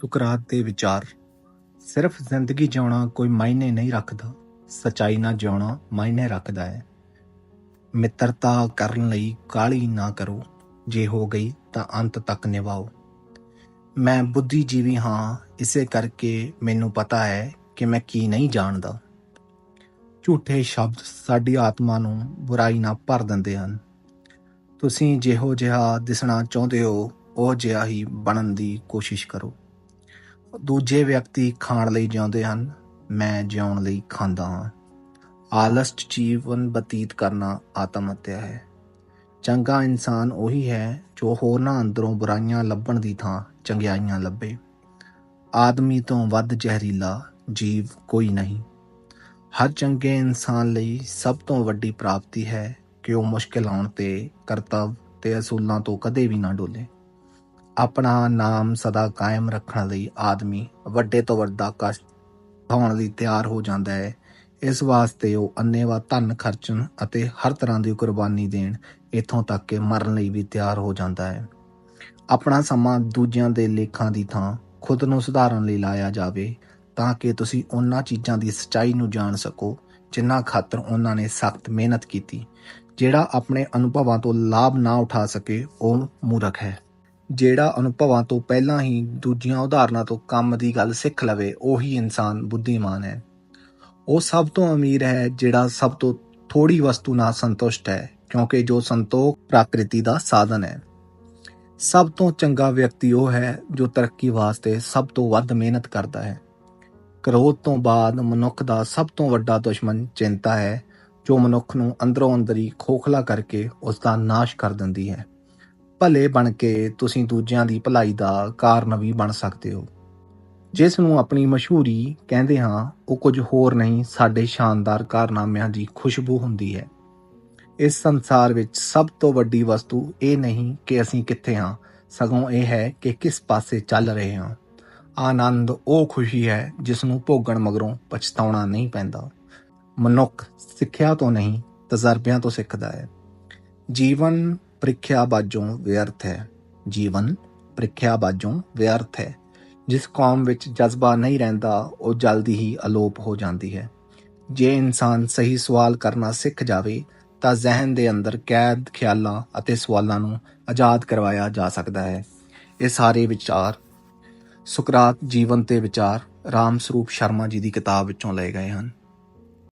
ਸੁਕਰਾਤ ਦੇ ਵਿਚਾਰ। ਸਿਰਫ ਜ਼ਿੰਦਗੀ ਜਿਉਣਾ ਕੋਈ ਮਾਇਨੇ ਨਹੀਂ ਰੱਖਦਾ, ਸਚਾਈ ਨਾਲ ਜਿਉਣਾ ਮਾਇਨੇ ਰੱਖਦਾ ਹੈ। ਮਿੱਤਰਤਾ ਕਰਨ ਲਈ ਕਾਲੀ ਨਾ ਕਰੋ, ਜੇ ਹੋ ਗਈ ਤਾਂ ਅੰਤ ਤੱਕ ਨਿਭਾਓ। ਮੈਂ ਬੁੱਧੀਜੀਵੀ ਹਾਂ, ਇਸੇ ਕਰਕੇ ਮੈਨੂੰ ਪਤਾ ਹੈ ਕਿ ਮੈਂ ਕੀ ਨਹੀਂ ਜਾਣਦਾ। ਝੂਠੇ ਸ਼ਬਦ ਸਾਡੀ ਆਤਮਾ ਨੂੰ ਬੁਰਾਈ ਨਾਲ ਭਰ ਦਿੰਦੇ ਹਨ। ਤੁਸੀਂ ਜਿਹੋ ਜਿਹਾ ਦਿਸਣਾ ਚਾਹੁੰਦੇ ਹੋ, ਉਹ ਜਿਹਾ ਹੀ ਬਣਨ ਦੀ ਕੋਸ਼ਿਸ਼ ਕਰੋ। ਦੂਜੇ ਵਿਅਕਤੀ ਖਾਣ ਲਈ ਜਿਉਂਦੇ ਹਨ, ਮੈਂ ਜਿਉਣ ਲਈ ਖਾਂਦਾ ਹਾਂ। ਆਲਸ 'ਚ ਜੀਵਨ ਬਤੀਤ ਕਰਨਾ ਆਤਮ ਹੱਤਿਆ ਹੈ। ਚੰਗਾ ਇਨਸਾਨ ਉਹੀ ਹੈ ਜੋ ਹੋਰਨਾਂ ਅੰਦਰੋਂ ਬੁਰਾਈਆਂ ਲੱਭਣ ਦੀ ਥਾਂ ਚੰਗਿਆਈਆਂ ਲੱਭੇ। ਆਦਮੀ ਤੋਂ ਵੱਧ ਜ਼ਹਿਰੀਲਾ ਜੀਵ ਕੋਈ ਨਹੀਂ। ਹਰ ਚੰਗੇ ਇਨਸਾਨ ਲਈ ਸਭ ਤੋਂ ਵੱਡੀ ਪ੍ਰਾਪਤੀ ਹੈ ਕਿ ਉਹ ਮੁਸ਼ਕਿਲ ਆਉਣ ਤੇ, ਕਰਤੱਵ ਤੇ ਅਸੂਲਾਂ ਤੋਂ ਕਦੇ ਵੀ ਨਾ ਡੋਲੇ। ਆਪਣਾ ਨਾਮ ਸਦਾ ਕਾਇਮ ਰੱਖਣ ਲਈ ਆਦਮੀ ਵੱਡੇ ਤੋਂ ਵੱਡਾ ਕਸ਼ਟ ਉਠਾਉਣ ਲਈ ਤਿਆਰ ਹੋ ਜਾਂਦਾ ਹੈ। ਇਸ ਵਾਸਤੇ ਉਹ ਅੰਨੇਵਾ ਧਨ ਖਰਚਣ ਅਤੇ ਹਰ ਤਰ੍ਹਾਂ ਦੀ ਕੁਰਬਾਨੀ ਦੇਣ ਇਥੋਂ ਤੱਕ ਕਿ ਮਰਨ ਲਈ ਵੀ ਤਿਆਰ ਹੋ ਜਾਂਦਾ ਹੈ। ਆਪਣਾ ਸਮਾਂ ਦੂਜਿਆਂ ਦੇ ਲੇਖਾਂ ਦੀ ਥਾਂ ਖੁਦ ਨੂੰ ਸੁਧਾਰਨ ਲਈ ਲਾਇਆ ਜਾਵੇ ਤਾਂ ਕਿ ਤੁਸੀਂ ਉਹਨਾਂ ਚੀਜ਼ਾਂ ਦੀ ਸਚਾਈ ਨੂੰ ਜਾਣ ਸਕੋ ਜਿਨ੍ਹਾਂ ਖਾਤਰ ਉਹਨਾਂ ਨੇ ਸਖਤ ਮਿਹਨਤ ਕੀਤੀ। ਜਿਹੜਾ ਆਪਣੇ ਅਨੁਭਵਾਂ ਤੋਂ ਲਾਭ ਨਾ ਉਠਾ ਸਕੇ ਉਹ ਮੂਰਖ ਹੈ। ਜਿਹੜਾ ਅਨੁਭਵਾਂ ਤੋਂ ਪਹਿਲਾਂ ਹੀ ਦੂਜੀਆਂ ਉਦਾਹਰਨਾਂ ਤੋਂ ਕੰਮ ਦੀ ਗੱਲ ਸਿੱਖ ਲਵੇ, ਉਹੀ ਇਨਸਾਨ ਬੁੱਧੀਮਾਨ ਹੈ। ਉਹ ਸਭ ਤੋਂ ਅਮੀਰ ਹੈ ਜਿਹੜਾ ਸਭ ਤੋਂ ਥੋੜੀ ਵਸਤੂ ਨਾਲ ਸੰਤੁਸ਼ਟ ਹੈ, ਕਿਉਂਕਿ ਜੋ ਸੰਤੋਖ ਪ੍ਰਕਿਰਤੀ ਦਾ ਸਾਧਨ ਹੈ। ਸਭ ਤੋਂ ਚੰਗਾ ਵਿਅਕਤੀ ਉਹ ਹੈ ਜੋ ਤਰੱਕੀ ਵਾਸਤੇ ਸਭ ਤੋਂ ਵੱਧ ਮਿਹਨਤ ਕਰਦਾ ਹੈ। ਕ੍ਰੋਧ ਤੋਂ ਬਾਅਦ ਮਨੁੱਖ ਦਾ ਸਭ ਤੋਂ ਵੱਡਾ ਦੁਸ਼ਮਣ ਚਿੰਤਾ ਹੈ, ਜੋ ਮਨੁੱਖ ਨੂੰ ਅੰਦਰੋਂ ਅੰਦਰੀ ਖੋਖਲਾ ਕਰਕੇ ਉਸ ਦਾ ਨਾਸ਼ ਕਰ ਦਿੰਦੀ ਹੈ। ਭਲੇ ਬਣ ਕੇ ਤੁਸੀਂ ਦੂਜਿਆਂ ਦੀ ਭਲਾਈ ਦਾ ਕਾਰਨ ਵੀ ਬਣ ਸਕਦੇ ਹੋ। ਜਿਸ ਨੂੰ ਆਪਣੀ ਮਸ਼ਹੂਰੀ ਕਹਿੰਦੇ ਹਾਂ, ਉਹ ਕੁਝ ਹੋਰ ਨਹੀਂ, ਸਾਡੇ ਸ਼ਾਨਦਾਰ ਕਾਰਨਾਮਿਆਂ ਦੀ ਖੁਸ਼ਬੂ ਹੁੰਦੀ ਹੈ। ਇਸ ਸੰਸਾਰ ਵਿੱਚ ਸਭ ਤੋਂ ਵੱਡੀ ਵਸਤੂ ਇਹ ਨਹੀਂ ਕਿ ਅਸੀਂ ਕਿੱਥੇ ਹਾਂ, ਸਗੋਂ ਇਹ ਹੈ ਕਿ ਕਿਸ ਪਾਸੇ ਚੱਲ ਰਹੇ ਹਾਂ। ਆਨੰਦ ਉਹ ਖੁਸ਼ੀ ਹੈ ਜਿਸ ਨੂੰ ਭੋਗਣ ਮਗਰੋਂ ਪਛਤਾਉਣਾ ਨਹੀਂ ਪੈਂਦਾ। ਮਨੁੱਖ ਸਿੱਖਿਆ ਤੋਂ ਨਹੀਂ, ਤਜਰਬਿਆਂ ਤੋਂ ਸਿੱਖਦਾ ਹੈ। ਜੀਵਨ ਪ੍ਰੀਖਿਆ ਬਾਝੋਂ ਵਿਅਰਥ ਹੈ। ਜੀਵਨ ਪ੍ਰੀਖਿਆ ਬਾਝੋਂ ਵਿਅਰਥ ਹੈ। ਜਿਸ ਕੌਮ ਵਿੱਚ ਜਜ਼ਬਾ ਨਹੀਂ ਰਹਿੰਦਾ, ਉਹ ਜਲਦੀ ਹੀ ਅਲੋਪ ਹੋ ਜਾਂਦੀ ਹੈ। ਜੇ ਇਨਸਾਨ ਸਹੀ ਸਵਾਲ ਕਰਨਾ ਸਿੱਖ ਜਾਵੇ, ਤਾਂ ਜ਼ਿਹਨ ਦੇ ਅੰਦਰ ਕੈਦ ਖਿਆਲਾਂ ਅਤੇ ਸਵਾਲਾਂ ਨੂੰ ਆਜ਼ਾਦ ਕਰਵਾਇਆ ਜਾ ਸਕਦਾ ਹੈ। ਇਹ ਸਾਰੇ ਵਿਚਾਰ ਸੁਕਰਾਤ ਜੀਵਨ ਤੇ ਵਿਚਾਰ ਰਾਮ ਸਰੂਪ ਸ਼ਰਮਾ ਜੀ ਦੀ ਕਿਤਾਬ ਵਿੱਚੋਂ ਲਏ ਗਏ ਹਨ।